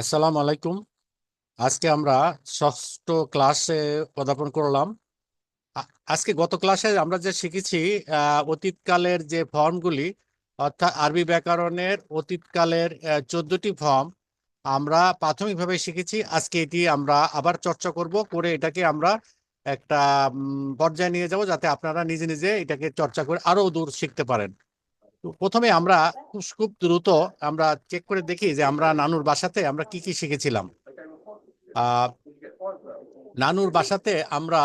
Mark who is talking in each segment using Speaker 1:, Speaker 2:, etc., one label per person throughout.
Speaker 1: আসসালামু আলাইকুম। আজকে আমরা ষষ্ঠ ক্লাসে পদার্পণ করলাম। আজকে গত ক্লাসে আমরা যে শিখেছি অতীতকালের যে ফর্মগুলি, অর্থাৎ আরবি ব্যাকরণের অতীতকালের চোদ্দটি ফর্ম, আমরা প্রাথমিকভাবে শিখেছি। আজকে এটি আমরা আবার চর্চা করব, করে এটাকে আমরা একটা পর্যায়ে নিয়ে যাব, যাতে আপনারা নিজে নিজে এটাকে চর্চা করে আরও দূর শিখতে পারেন। তো প্রথমে আমরা খুব দ্রুত আমরা চেক করে দেখি যে আমরা নানুর বাসাতে আমরা কি কি শিখেছিলাম। নানুর বাসাতে আমরা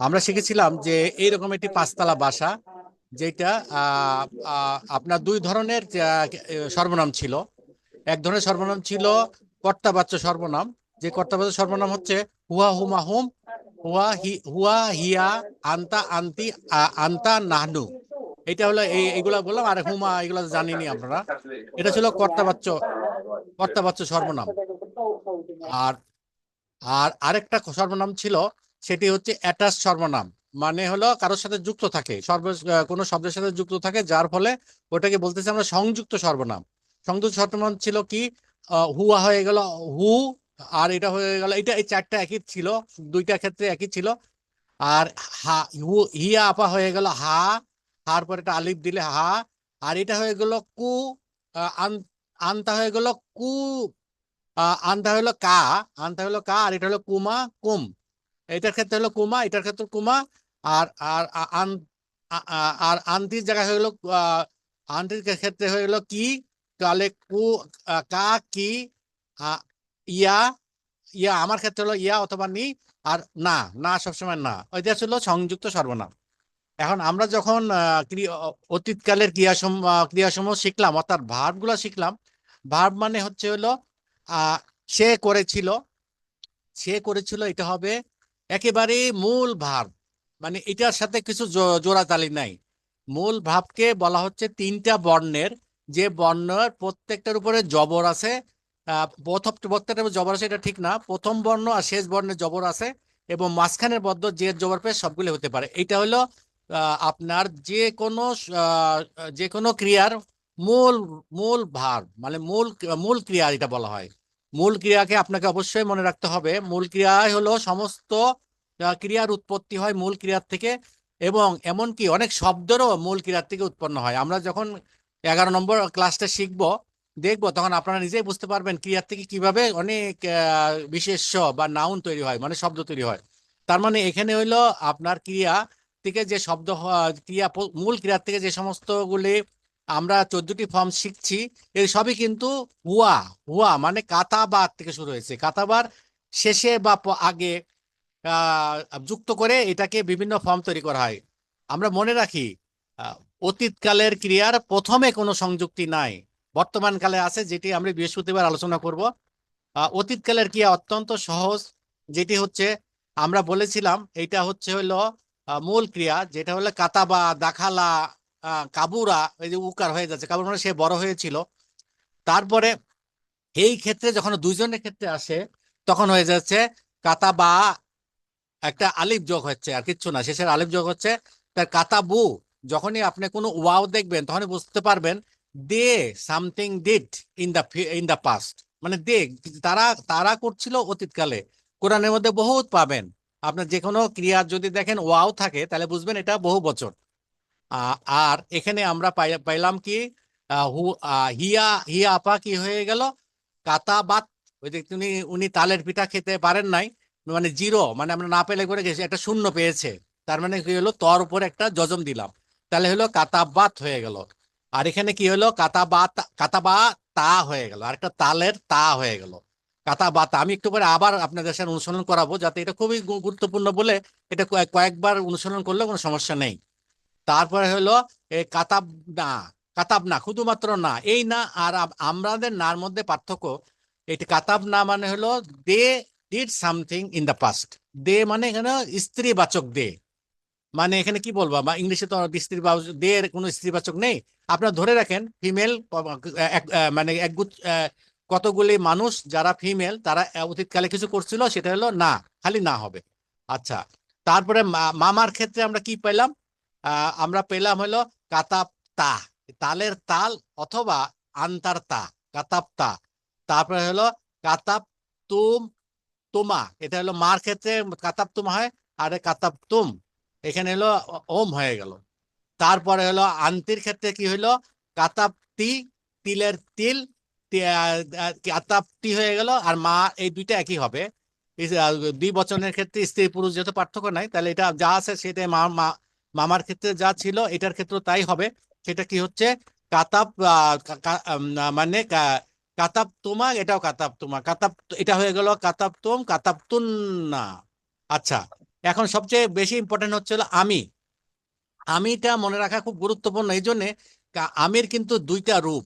Speaker 1: আমরা শিখেছিলাম যে এইরকম একটি পাঁচতলা বাসা যেটা আপনার দুই ধরনের সর্বনাম ছিল। এক ধরনের সর্বনাম ছিল কর্তাবাচ্য সর্বনাম। যে কর্তাবাচ্য সর্বনাম হচ্ছে হুয়া হুমা হুম হুয়া হি, হুয়া হিয়া আন্তা আন্তি আন্তা নাহনু। এটা হলো এই এগুলা বললাম আর হুমা এগুলো জানিনি আপনারা এটা ছিল কর্তাবাচ্য কর্তাবাচ্য সর্বনাম। আর আর আরেকটা সর্বনাম ছিল সেটি হচ্ছে অ্যাটাচ সর্বনাম। মানে হলো কারোর সাথে যুক্ত থাকে সর্ব কোনো শব্দের সাথে যুক্ত থাকে যার ফলে ওটাকে বলতেছি আমরা সংযুক্ত সর্বনাম। সংযুক্ত সর্বনাম ছিল কি? হুয়া হয়ে গেল হু আর এটা হয়ে গেল এটা এই চারটা একই ছিল দুইটা ক্ষেত্রে একই ছিল। আর হা হু হিয়া আপা হয়ে গেল হা হার পরে একটা আলিফ দিলে হা, আর এটা হয়ে গেল কু আন- আনতা হয়ে গেল কু আনতা হলো কা, আনতা হলো কা, আর এটা হলো কুমা, কুম। এটার ক্ষেত্রে হলো কুমা, এটার ক্ষেত্রে কুমা, আর আর আন আর আন্তির জায়গায় হয়ে গেলো আন্তির ক্ষেত্রে হয়ে গেলো কি? তাহলে কু কা, কি ইয়া ইয়া, আমার ক্ষেত্রে হলো ইয়া অথবা নি, আর না না সবসময় না। ওইটা ছিল সংযুক্ত সর্বনাম। এখন আমরা যখন ক্রিয়া- অতীতকালের ক্রিয়াসম ক্রিয়াসমূহ শিখলাম, অর্থাৎ ভার্বগুলা শিখলাম, ভার্ব মানে হচ্ছে হলো সে করেছিল সে করেছিল এটা হবে একেবারে মূল ভার্ব। মানে এটার সাথে কিছু জোড়াতালি নাই। মূল ভাবকে বলা হচ্ছে তিনটা বর্ণের। যে বর্ণের প্রত্যেকটার উপরে জবর আছে প্রথম প্রত্যেকটা জবর আছে, এটা ঠিক না। প্রথম বর্ণ আর শেষ বর্ণের জবর আছে এবং মাঝখানের বদ্ধ যে জবর পেয়ে সবগুলো হতে পারে। এটা হলো আপনার যে কোনো যে কোনো ক্রিয়ার মূল মূল ভার মানে মূল মূল ক্রিয়া এটা বলা হয়, মূল ক্রিয়াকে আপনাকে অবশ্যই মনে রাখতে হবে। মূল ক্রিয়াই হলো সমস্ত ক্রিয়ার উৎপত্তি হয় মূল ক্রিয়ার থেকে এবং এমনকি অনেক শব্দেরও মূল ক্রিয়ার থেকে উৎপন্ন হয়। আমরা যখন এগারো নম্বর ক্লাসটা শিখব, দেখব তখন আপনারা নিজেই বুঝতে পারবেন ক্রিয়ার থেকে কীভাবে অনেক বিশেষ্য বা নাউন তৈরি হয় মানে শব্দ তৈরি হয়। তার মানে এখানে হইল আপনার ক্রিয়া থেকে যে শব্দ ক্রিয়া মূল ক্রিয়ার থেকে যে সমস্তগুলি আমরা চোদ্দটি ফর্ম শিখছি এর সবই কিন্তু হুয়া হুয়া মানে কাতাবার থেকে শুরু হয়েছে। কাতাবার শেষে বা আগে যুক্ত করে এটাকে বিভিন্ন ফর্ম তৈরি করা হয়। আমরা মনে রাখি অতীতকালের ক্রিয়ার প্রথমে কোনো সংযুক্তি নাই। বর্তমান কালে আছে, যেটি আমরা বৃহস্পতিবার আলোচনা করব। অতীতকালের ক্রিয়া অত্যন্ত সহজ, যেটি হচ্ছে আমরা বলেছিলাম এটা হচ্ছে হলো মূল ক্রিয়া, যেটা হলো কাতাবা, দাখালা কাবুরা, এই যে উকার হয়ে যাচ্ছে। কাবুর মানে সে বড় হয়েছিল। তারপরে এই ক্ষেত্রে যখন দুইজনের ক্ষেত্রে আসে, তখন হয়ে যাচ্ছে কাতাবা, একটা আলিফ যোগ হচ্ছে আর কিচ্ছু না। শেষের আলিফ যোগ হচ্ছে তার কাতাবু। যখনই আপনি কোনো ওয়াও দেখবেন, তখনই বুঝতে পারবেন, they something did in the in the past. মানে দে, তারা তারা করছিল অতীতকালে। কোরআনের মধ্যে বহুত পাবেন। আপনার যে কোনো ক্রিয়া যদি দেখেন ওয়াও থাকে, তাহলে বুঝবেন এটা বহু বছর। আর এখানে আমরা পাই- পাইলাম কি হিয়া হিয়া আপা কি হয়ে গেল? কাতাবাত ওই যে উনি উনি তালের পিঠা খেতে পারেন নাই মানে জিরো মানে আমরা না পেলে করে গেছি, একটা শূন্য পেয়েছে। তার মানে কি হলো? তর উপর একটা যজম দিলাম। তাহলে হলো কাতাবাত হয়ে গেল। আর এখানে কি হলো? কাতাবাত কাতাবা তা হয়ে গেল। আর একটা তালের তা হয়ে গেল। কাতাবাত আমি একটু পরে আবার আপনাদের সাথে অনুসরণ করাবো যাতে এটা খুবই গুরুত্বপূর্ণ বলে এটা কয়েক- কয়েকবার অনুসরণ করলে কোনো সমস্যা নেই। তারপরে হলো কাতাব না কাতাব না, শুধুমাত্র না, এই না আর আমাদের নার মধ্যে পার্থক্য এটি কাতাব না মানে হলো they did something in the past. They মানে এখানে স্ত্রীবাচক দে। মানে এখানে কি বলব বা ইংলিশে তো স্ত্রী দে কোনো স্ত্রীবাচক নেই। আপনারা ধরে রাখেন, ফিমেল মানে একগুচ্ছ কতগুলি মানুষ যারা ফিমেল তারা অতীতকালে কিছু করছিল, সেটা হলো না, খালি না হবে। আচ্ছা তারপরে মামার ক্ষেত্রে আমরা কি পেলাম? আমরা পেলাম হলো কাতাব তা তালের তাল অথবা আন্তার তা কাতাব তা তারপরে হলো কাতাব তুম তুমা এটা হলো মার ক্ষেত্রে কাতাব তুমা হয়, আর কাতাব তুম এখানে হলো ওম হয়ে গেল। তারপরে হলো আন্তির ক্ষেত্রে কি হলো? কাতাব তি তিলের তিল তি হয়ে গেল আর মা এই দুইটা একই হবে। দুই বচনের ক্ষেত্রে স্ত্রী পুরুষ যেহেতু পার্থক্য নাই, তাহলে এটা যা আছে সেটাই মা মামার ক্ষেত্রে যা ছিল এটার ক্ষেত্রে তাই হবে। সেটা কি হচ্ছে? কাতাব মানে কাতাব তোমা, এটাও কাতাব তোমা। কাতাব এটা হয়ে গেল কাতাব তুম কাতাব তুন্না। আচ্ছা এখন সবচেয়ে বেশি ইম্পর্টেন্ট হচ্ছে আমি। আমিটা মনে রাখা খুব গুরুত্বপূর্ণ এই জন্যে আমির কিন্তু দুইটা রূপ।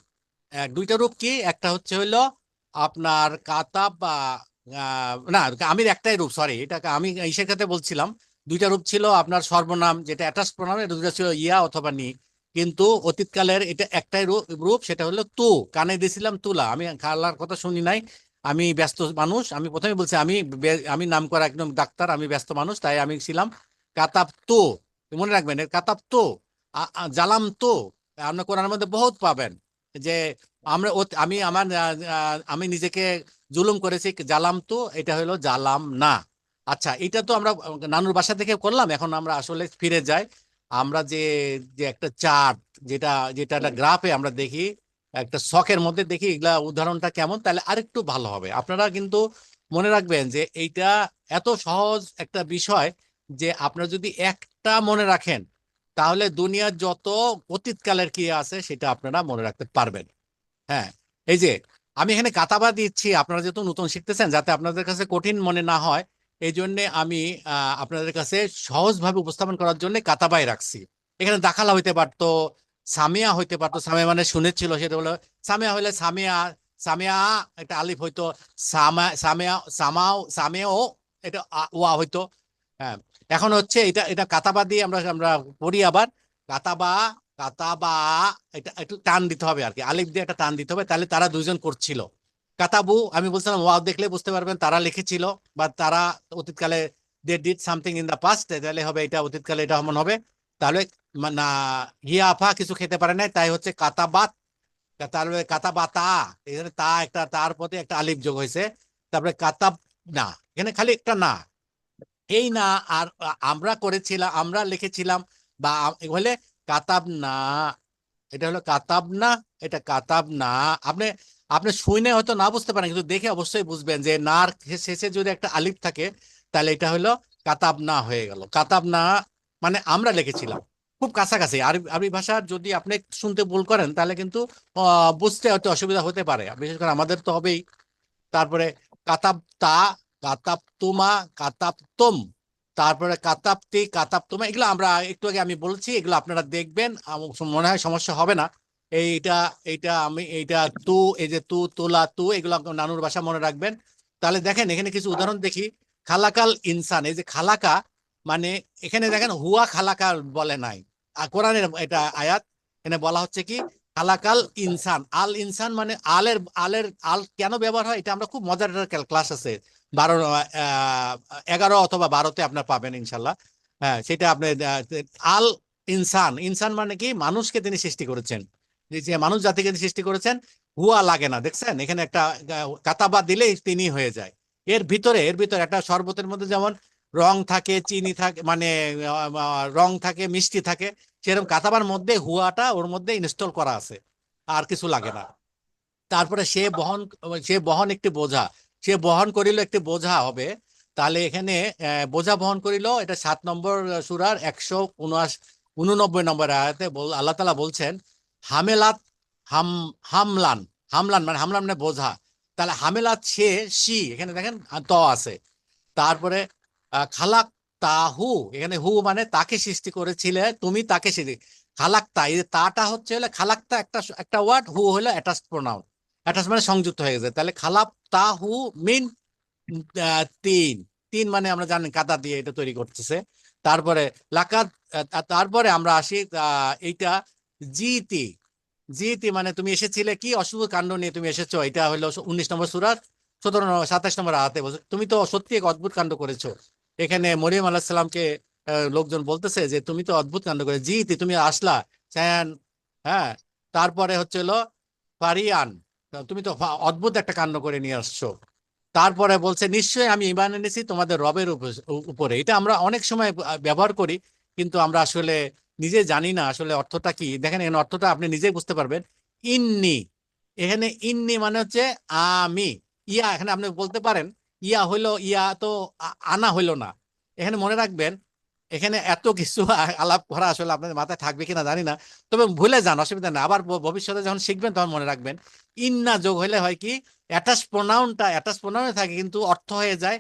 Speaker 1: দুইটা রূপ কি? একটা হচ্ছে হইল আপনার কাতাব বা না, আমির একটাই রূপ সরি এটা আমি ইসের ক্ষেত্রে বলছিলাম। দুইটা রূপ ছিল আপনার সর্বনাম, যেটা অ্যাটাচ প্রণাম এটা দুটো ছিল ইয়া অথবা নি। কিন্তু অতীতকালের এটা একটাই রূপ সেটা হলো তু। কানে দিয়েছিলাম তুলা। আমি খালার কথা শুনি নাই। আমি ব্যস্ত মানুষ। আমি প্রথমে বলছি, আমি আমি নাম করা একদম ডাক্তার, আমি ব্যস্ত মানুষ, তাই আমি ছিলাম কাতাব তো। মনে রাখবেন কাতাব তো। জালাম তো। আপনার কোরআনের মধ্যে বহুত পাবেন। যে আমরা আমি আমার আমি নিজেকে জুলুম করেছি জালাম তো এটা হলো জালাম না। আচ্ছা এটা তো আমরা নানুর বাসা থেকে করলাম এখন আমরা আসলে ফিরে যাই। আমরা যে যে একটা চার্ট যেটা যেটা একটা গ্রাফে আমরা দেখি একটা শখের মধ্যে দেখি এগুলা উদাহরণটা কেমন তাহলে আরেকটু ভালো হবে। আপনারা কিন্তু মনে রাখবেন যে এইটা এত সহজ একটা বিষয় যে আপনারা যদি একটা মনে রাখেন তাহলে দুনিয়ার যত অতীতকালের কি আছে সেটা আপনারা মনে রাখতে পারবেন। হ্যাঁ এই যে আমি এখানে কাতাবা দিচ্ছি, আপনারা যেহেতু নতুন শিখতেছেন, যাতে আপনাদের কাছে কঠিন মনে না হয় এই জন্যে আমি আপনাদের কাছে সহজভাবে উপস্থাপন করার জন্য কাতাবাই রাখছি। এখানে দাখালা হইতে পারতো, সামিয়া হইতে পারতো, সামিয়া মানে শুনেছিল সেটা হলো, সামিয়া হইলে সামিয়া সামিয়া একটা আলিফ হইতো, সামা, সামিয়া, সামাও সামেও এটা ওয়া হইতো। হ্যাঁ এখন হচ্ছে এটা এটা কাতাবা দিয়ে আমরা আমরা পড়ি আবার। কাতাবা কাতাবা এটা একটু টান দিতে হবে আর কি। আলিফ দিয়ে একটা টান দিতে হবে, তাহলে তারা দুজন করছিল। কাতাবু আমি বলছিলাম ওয়াও দেখলে বুঝতে পারবেন, তারা লিখেছিল বা তারা অতীতকালে they did something in the past তাহলে হবে এটা অতীতকালে এটা মনে হবে। তাহলে না হিয়া আফা কিছু খেতে পারে নাই, তাই হচ্ছে কাতাবাত তারপরে কাতাবাতা এখানে তা একটা, তার প্রতি একটা আলিফ যোগ হয়েছে। তারপরে কাতাব না, এখানে খালি একটা না। এই না আর আমরা করেছিলাম, আমরা লিখেছিলাম, বা হলে কাতাব না, এটা হলো কাতাব না, এটা কাতাব না। আপনি আপনি শুনে হয়তো না বুঝতে পারেন, কিন্তু দেখে অবশ্যই বুঝবেন যে নার শেষে যদি একটা আলিফ থাকে, তাহলে এটা হলো কাতাব না হয়ে গেল। কাতাব না মানে আমরা লিখেছিলাম, খুব কাছাকাছি। আরবি আরবি ভাষার যদি আপনি শুনতে ভুল করেন, তাহলে কিন্তু বুঝতে হয়তো অসুবিধা হতে পারে। বিশেষ করে আমাদের তো হবেই। তারপরে কাতাব তা কাতাব তুমা তারপরে কাতাবতি কাতাব এগুলো আমরা একটু আগে আমি বলছি, এগুলো আপনারা দেখবেন মনে হয় সমস্যা হবে না। এইটা এইটা আমি, এইটা তু, এই যে তু, তোলা, তু, এগুলো নানুর ভাষা মনে রাখবেন। তাহলে দেখেন, এখানে কিছু উদাহরণ দেখি। খালাকাল ইনসান, এই যে খালাকা মানে এখানে দেখেন, হুয়া খালাকা বলে নাই। কোরআনের এটা আয়াত, এখানে বলা হচ্ছে কি, খালাকাল ইনসান। আল ইনসান মানে আলের আলের আল কেন ব্যবহার হয়, এটা আমরা খুব মজার ক্লাস আছে। বারো এগারো অথবা বারোতে আপনার পাবেন ইনশাল্লাহ। হ্যাঁ সেটা আপনি আল ইনসান ইনসান মানে কি? মানুষকে তিনি সৃষ্টি করেছেন। যে মানুষ জাতিকে সৃষ্টি করেছেন, হুয়া লাগে না, দেখছেন? এখানে একটা কাতাবা দিলেই তিনি হয়ে যায়। এর ভিতরে এর ভিতরে একটা শরবতের মধ্যে যেমন রং থাকে, চিনি থাকে মানে রং থাকে, মিষ্টি থাকে, সেরকম কাতাবার মধ্যে হুয়াটা ওর মধ্যে ইনস্টল করা আছে। আর কিছু লাগে না। তারপরে সে বহন সে বহন একটি বোঝা। সে বহন করিল একটি বোঝা হবে। তাহলে এখানে বোঝা বহন করিল, এটা সাত নম্বর সুরার একশো উনআশ, উননব্বই নম্বর আয়াতে আল্লাহ তালা বলছেন, হামেলাত হাম, হামলান হামলান মানে হামলান মানে বোঝা। তাহলে হামেলাত সে, সি, এখানে দেখেন ত আছে। তারপরে খালাক তাহু এখানে হু মানে তাকে সৃষ্টি করেছিলে, তুমি তাকে সৃষ্টি খালাক্তা এই তাটা হচ্ছে হলে খালাক্তা একটা একটা ওয়ার্ড, হু হলো অ্যাটাচ প্রোনাউন। মানে সংযুক্ত হয়ে গেছে। তাহলে খালাপ তাহু মিন তিন। তিন মানে আমরা জানি কাদা দিয়ে এটা তৈরি করতেছে। তারপরে লাকাত তারপরে আমরা আসি এইটা জিতি জিতি মানে তুমি এসেছিলে কি? অশুভ কাণ্ড নিয়ে তুমি এসেছ। এটা হলো উনিশ নম্বর সুরার সতেরো নম্বর সাতাশ নম্বর আয়াতে বলছে তুমি তো সত্যি এক অদ্ভুত কাণ্ড করেছ। এখানে মরিয়ম আলাহ সাল্লামকে আহ, লোকজন বলতেছে যে তুমি তো অদ্ভুত কাণ্ড করে জিতি তুমি আসলা? হ্যাঁ। তারপরে হচ্ছে হলো ফারিয়ান। তুমি তো অদ্ভুত একটা কাণ্ড করে নিয়ে আসছো। তারপরে বলছে, নিশ্চয়ই আমি ইমান এনেছি তোমাদের রবের উপ- উপরে। এটা আমরা অনেক সময় ব্যবহার করি, কিন্তু আমরা আসলে নিজে জানি না আসলে অর্থটা কি। দেখেন, এখানে অর্থটা আপনি নিজেই বুঝতে পারবেন। ইন্নি। এখানে ইন্নি মানে হচ্ছে আমি। ইয়া, এখানে আপনি বলতে পারেন, ইয়া হইল, ইয়া তো আনা হইল না। এখানে মনে রাখবেন, এখানে এত কিছু আলাপ করা আসলে আপনাদের মাথায় থাকবে কিনা জানি না। তবে ভুলে যান, অসুবিধা না আবার ভবিষ্যতে যখন শিখবেন তখন মনে রাখবেন। ইন্না যোগ হলে হয় কি, অ্যাটাচ প্রোনাউনটা, অ্যাটাচ প্রোনাউনে থাকে কিন্তু অর্থ হয়ে যায়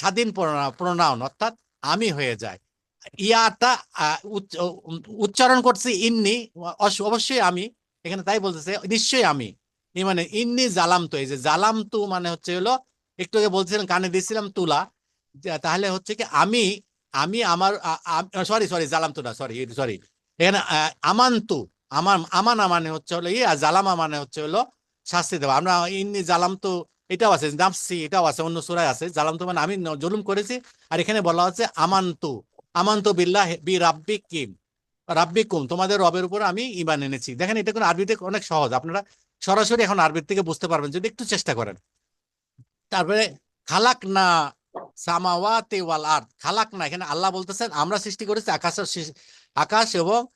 Speaker 1: স্বাধীন প্রোনাউন অর্থাৎ আমি হয়ে যায় ইয়াটা উচ্চারণ করছি ইন্নি অবশ্যই আমি, এখানে তাই বলতেছে, নিশ্চয়ই আমি। এই মানে ইন্নি জালাম তো এই যে জালাম তু মানে হচ্ছে হলো, একটু আগে বলছিলেন কানে দিয়েছিলাম তুলা তাহলে হচ্ছে কি আমি আমি আমার সরি সরি জালাম তু না, সরি সরি। এখানে আমান্তু আমার আমানা মানে হচ্ছে হলো ইয়ে জালামা মানে হচ্ছে হলো শাস্তি দেওয়া। আমরা ইন্নি জালাম তো এটাও আছে, নাফসি এটাও আছে, অন্য সুরায় আছে। জালাম তো মানে আমি জুলুম করেছি। আর এখানে বলা হচ্ছে আমান্তু আমান্তু বিল্লাহ বি রাব্বিকিম। রাব্বিকুম তোমাদের রবের উপর আমি ইমান এনেছি। দেখেন এটা কোনো আরবিতে অনেক সহজ। আপনারা সরাসরি এখন আরবির থেকে বুঝতে পারবেন, যদি একটু চেষ্টা করেন। তারপরে খালাক না সামাওয়াতে ওয়াল আর্থ খালাক না এখানে আল্লাহ বলতেছেন, আমরা সৃষ্টি করেছি সৃষ্টি- আকাশ এবং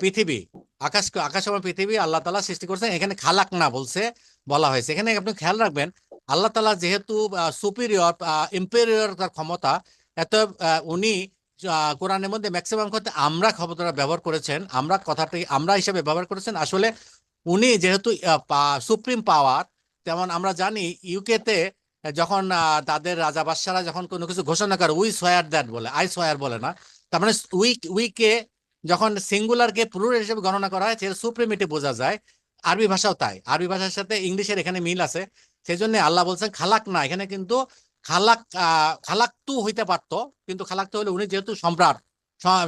Speaker 1: পৃথিবী। আকাশ আকাশ পৃথিবী আল্লাহ তালা সৃষ্টি করেছেন। এখানে খালাক না বলছে, বলা হয়েছে। এখানে আপনি খেয়াল রাখবেন, আল্লাহ তালা যেহেতু সুপিরিয়র ইম্পেরিয়র তার ক্ষমতা, এত উনি কোরআনের মধ্যে ম্যাক্সিমাম ক্ষেত্রে আমরা ক্ষমতাটা ব্যবহার করেছেন, আমরা কথাটি, আমরা হিসেবে ব্যবহার করেছেন। আসলে উনি যেহেতু সুপ্রিম পাওয়ার তেমন আমরা জানি ইউকেতে যখন তাদের রাজা বাদশারা যখন কোনো কিছু ঘোষণা করে উই সোয়ার দ্যাট বলে আই সোয়ার বলে না, তার মানে উইক উইকে যখন সিঙ্গুলারকে প্লুরাল হিসেবে গণনা করা হয় সেটা সুপ্রিমিটি বোঝা যায়। আরবি ভাষাও তাই। আরবি ভাষার সাথে ইংলিশের এখানে মিল আছে। সেই জন্য আল্লাহ বলছেন খালাক না। এখানে কিন্তু খালাক আহ, খালাক তু হইতে পারতো কিন্তু খালাক তো হলে উনি যেহেতু সম্রাট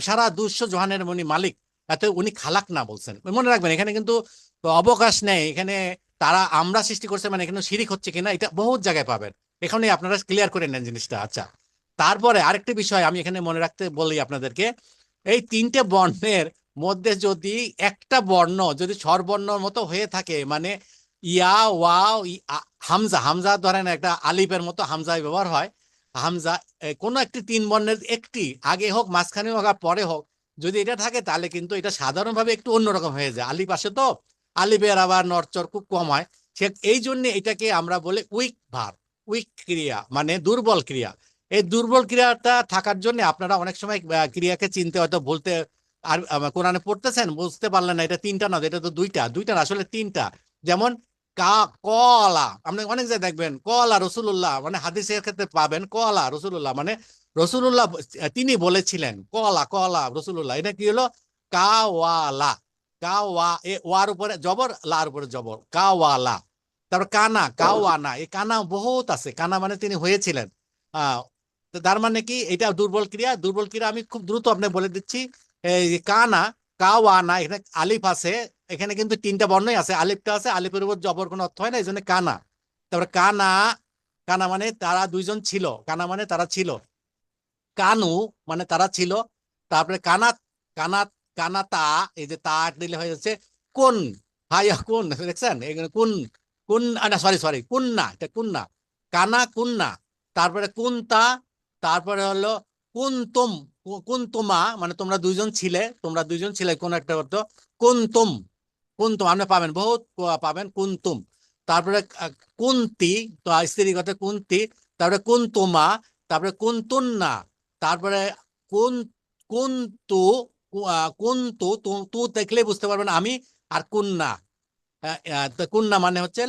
Speaker 1: সারা দুঃস্ব জহানের উনি মালিক এত উনি খালাক না বলছেন। মনে রাখবেন এখানে কিন্তু অবকাশ নেই। এখানে তারা আমরা সৃষ্টি করছে মানে এখানে শিরিক হচ্ছে কিনা এটা বহুত জায়গায় পাবেন। এখানে আপনারা ক্লিয়ার করে নেন জিনিসটা। আচ্ছা তারপরে আরেকটি বিষয় আমি এখানে মনে রাখতে বলি আপনাদেরকে। এই তিনটে বর্ণের মধ্যে যদি একটা বর্ণ যদি স্বরবর্ণর মতো হয়ে থাকে মানে ইয়া আ- হামজা হামজা ধরেন একটা আলিফের মতো হামজা ব্যবহার হয়। হামজা কোনো একটি তিন বর্ণের একটি, আগে হোক, মাঝখানে হোক আর পরে হোক, যদি এটা থাকে তাহলে কিন্তু এটা সাধারণভাবে একটু অন্যরকম হয়ে যায়। আলিফ আসে তো? আলিফের আবার নরচর খুব কম হয়। সে, এই জন্য এটাকে আমরা বলি উইক ভার, উইক ক্রিয়া মানে দুর্বল ক্রিয়া। এই দুর্বল ক্রিয়াটা থাকার জন্য আপনারা অনেক সময় ক্রিয়াকে চিনতে হয়তো বলতে আর কোরআনে পড়তেছেন বুঝতে পারলেন না এটা তিনটা না এটা তো দুইটা দুইটা না, আসলে তিনটা। যেমন কা কলা আপনি অনেক জায়গায় দেখবেন কলা রসুল্লাহ মানে হাদিসের ক্ষেত্রে পাবেন কলা রসুল্লাহ মানে রসুল্লাহ তিনি বলেছিলেন কলা কলা রসুল্লাহ এটা কি হলো? কাওয়ালা কাওয়া এ ওয়ার উপরে জবর লার উপরে জবর কাওয়ালা। তারপর কানা কাওয়ানা এই কানা বহুত আছে কানা মানে তিনি হয়েছিলেন। আহ তো তার মানে কি? এটা দুর্বল ক্রিয়া। দুর্বল ক্রিয়া আমি খুব দ্রুত আপনাকে বলে দিচ্ছি। কানা, কাওয়ানা, এখানে আলিফ আছে। এখানে কিন্তু তিনটা বর্ণই আছে। আলিফটা আছে, আলিফের উপর জবর কোনো অর্থ হয় না, এই জন্য কানা। তারপরে কানা কানা মানে তারা দুইজন ছিল। কানা মানে তারা ছিল। কানু মানে তারা ছিল। তারপরে কানাত কানাত কানাতা এই যে তা দিলে হয়ে যাচ্ছে কোন। ভাইয়া কোন, দেখছেন? এখানে কোন কোন সরি সরি কুন্না, এটা কুন্না। কানা কুন্না। তারপরে কুন্তা তারপরে হলো কুন্তুম কু- কুন্তুমা মানে তোমরা দুইজন ছিলে তোমরা দুইজন ছিলে কোন একটা অর্থ? কুন্তুম কুন্তুম আপনি পাবেন বহুত পাবেন কুন্তুম। তারপরে কুন্তি তো স্ত্রী কথা কুন্তি তারপরে কুন্তুমা তারপরে কুন্তুন্না তারপরে কোন কুন্তু কু- আহ, কুন্তু তু তু দেখলে বুঝতে পারবেন আমি আর কুন্না। তো কুন্না মানে হচ্ছে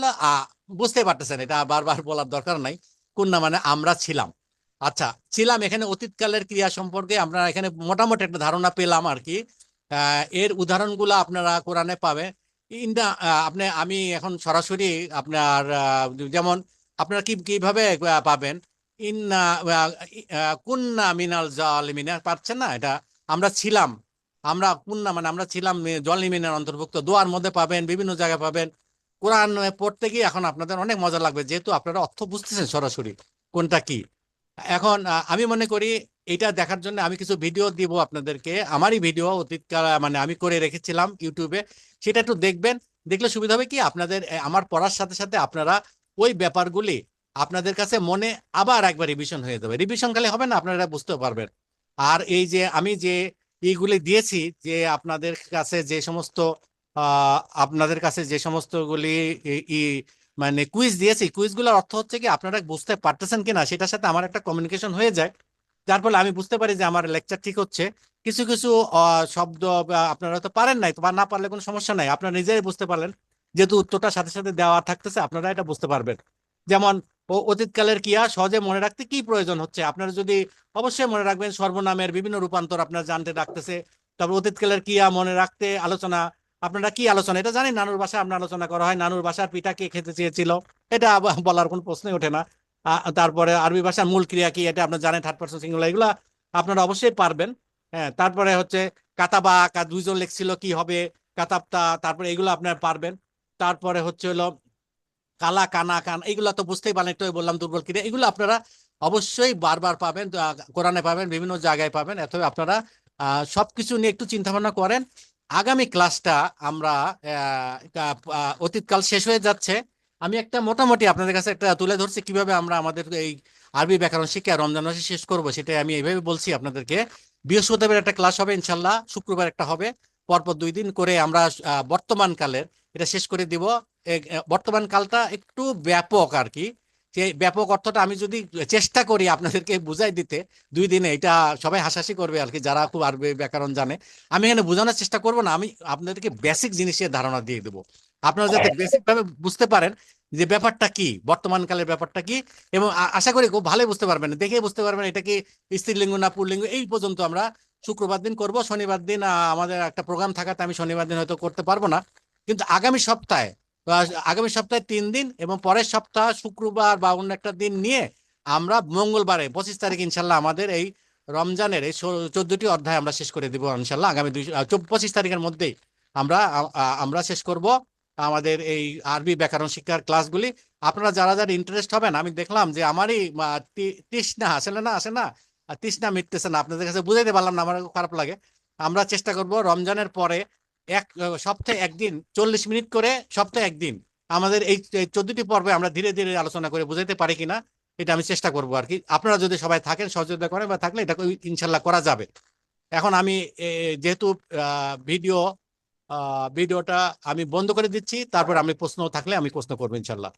Speaker 1: বুঝতে পারতেছেন এটা বারবার বলার দরকার নাই। কুন্না মানে আমরা ছিলাম। আচ্ছা ছিলাম এখানে অতীতকালের ক্রিয়া সম্পর্কে আমরা এখানে মোটামুটি একটা ধারণা পেলাম আর কি। এর উদাহরণগুলো আপনারা কোরআনে পাবে। ইন্ডা আহ, আপনি আমি এখন সরাসরি আপনার যেমন আপনারা কি কীভাবে পাবেন? ইন্না কুন্না মিনাল জালিমিনা পারছেন না এটা? আমরা ছিলাম আমরা কুন্না মানে আমরা ছিলাম জলিমিনের অন্তর্ভুক্ত। দোয়ার মধ্যে পাবেন বিভিন্ন জায়গায় পাবেন। কোরআন পড়তে গিয়ে এখন আপনাদের অনেক মজা লাগবে যেহেতু আপনারা অর্থ বুঝতেছেন সরাসরি কোনটা কি। এখন আমি মনে করি এটা দেখার জন্য আমি কিছু ভিডিও দিব আপনাদেরকে। আমারই ভিডিও অতীতকাল মানে আমি করে রেখেছিলাম ইউটিউবে সেটা একটু দেখবেন। দেখলে সুবিধা হবে কি? আপনাদের আমার পড়ার সাথে সাথে আপনারা ওই ব্যাপারগুলি আপনাদের কাছে মনে আবার একবার রিভিশন হয়ে যাবে। রিভিশন খালি হবে না, আপনারা বুঝতে পারবেন। আর এই যে, আমি যে এইগুলি দিয়েছি, যে আপনাদের কাছে যে সমস্ত আপনাদের কাছে যে সমস্তগুলি মানে কুইজ দিয়েছি। কুইজগুলোর অর্থ হচ্ছে কি, আপনারা বুঝতে পারতেছেন কিনা, সেটার সাথে আমার একটা কমিউনিকেশন হয়ে যায়। যার ফলে আমি বুঝতে পারি যে আমার লেকচার ঠিক হচ্ছে। কিছু কিছু শব্দ আপনারা তো পারেন নাই বা না পারলে কোনো সমস্যা নাই। আপনারা নিজেরাই বুঝতে পারলেন। যেহেতু উত্তরটা সাথে সাথে দেওয়া থাকতেছে, আপনারা এটা বুঝতে পারবেন। যেমন অতীতকালের ক্রিয়া, সহজে মনে রাখতে কি প্রয়োজন হচ্ছে? আপনারা যদি অবশ্যই মনে রাখবেন, সর্বনামের বিভিন্ন রূপান্তর আপনারা জানতে রাখতেছে। তারপর অতীতকালের ক্রিয়া, মনে রাখতে আলোচনা আপনারা কি আলোচনা? এটা জানেন নানুর বাসায় আপনার আলোচনা করা হয়। নানুর বাসার পিঠা কে খেতে চেয়েছিল? এটা বলার কোনো প্রশ্নই ওঠে না। তারপরে আরবি ভাষার মূল ক্রিয়া কি? এটা আপনারা জানেন থার্ড পার্সন সিঙ্গুলার এগুলা আপনারা অবশ্যই পারবেন। হ্যাঁ তারপরে হচ্ছে কাতাবা দুইজন লেখছিল কি হবে, কাতাবতা, তারপরে এগুলো আপনারা পারবেন। তারপরে হচ্ছে হলো কালা, কানা, কান, এগুলো তো বুঝতেই পারেন একটু বললাম দুর্বল ক্রিয়া। এগুলো আপনারা অবশ্যই বারবার পাবেন কোরআনে পাবেন, বিভিন্ন জায়গায় পাবেন। এত আপনারা সবকিছু নিয়ে একটু চিন্তা ভাবনা করেন। আগামী ক্লাসটা আমরা অতীতকাল শেষ হয়ে যাচ্ছে। আমি একটা মোটামুটি আপনাদের কাছে একটা তুলে ধরছি কীভাবে আমরা আমাদের এই আরবি ব্যাকরণ শিক্ষা রমজান মাসে শেষ করব, সেটাই আমি এইভাবে বলছি আপনাদেরকে। বৃহস্পতিবার একটা ক্লাস হবে ইনশাল্লাহ শুক্রবার একটা হবে। পরপর দুই দিন করে আমরা বর্তমান কালের, এটা শেষ করে দিব। বর্তমান কালটা একটু ব্যাপক আর কি। সেই ব্যাপক অর্থটা আমি যদি চেষ্টা করি আপনাদেরকে বুঝাই দিতে দুই দিনে এটা সবাই হাসাহাসি করবে আর কি যারা খুব আরবি ব্যাকরণ জানে। আমি এখানে বোঝানোর চেষ্টা করব না আমি আপনাদেরকে বেসিক জিনিসের ধারণা দিয়ে দেবো। আপনারা যাতে বেসিক ভাবে বুঝতে পারেন যে ব্যাপারটা কি বর্তমান কালের ব্যাপারটা কি এবং আশা করি খুব ভালোই বুঝতে পারবেন। দেখে বুঝতে পারবেন এটা কি স্ত্রীলিঙ্গ না পুরলিঙ্গ এই পর্যন্ত আমরা শুক্রবার দিন করব। শনিবার দিন আমাদের একটা প্রোগ্রাম থাকাতে আমি শনিবার দিন হয়তো করতে পারব না। কিন্তু আগামী সপ্তাহে আগামী সপ্তাহে তিন দিন এবং পরের সপ্তাহ শুক্রবার বা অন্য একটা দিন নিয়ে আমরা মঙ্গলবারে পঁচিশ তারিখ ইনশাল্লাহ আমাদের এই রমজানের এই চোদ্দটি অধ্যায় আমরা শেষ করে দিব ইনশাল্লাহ। আগামী দুই পঁচিশ তারিখের মধ্যেই আমরা আমরা শেষ করব আমাদের এই আরবি ব্যাকরণ শিক্ষার ক্লাসগুলি। আপনারা যারা যারা ইন্টারেস্ট হবেন, আমি দেখলাম যে আমারই তৃষ্ণা আসলে না আসে না? তৃষ্ণা মিটতেছে না। আপনাদের কাছে বুঝাইতে পারলাম না, আমার খারাপ লাগে। আমরা চেষ্টা করব রমজানের পরে এক সপ্তাহে একদিন, চল্লিশ মিনিট করে সপ্তাহে একদিন। আমাদের এই চোদ্দটি পর্বে আমরা ধীরে ধীরে আলোচনা করে বুঝাইতে পারি কিনা, এটা আমি চেষ্টা করব আর কি। আপনারা যদি সবাই থাকেন, সহযোগিতা করেন বা থাকলে এটা ইনশাল্লাহ করা যাবে। এখন আমি যেহেতু ভিডিও ভিডিওটা আমি বন্ধ করে দিচ্ছি, তারপর আমি প্রশ্ন থাকলে আমি প্রশ্ন করব ইনশাল্লাহ।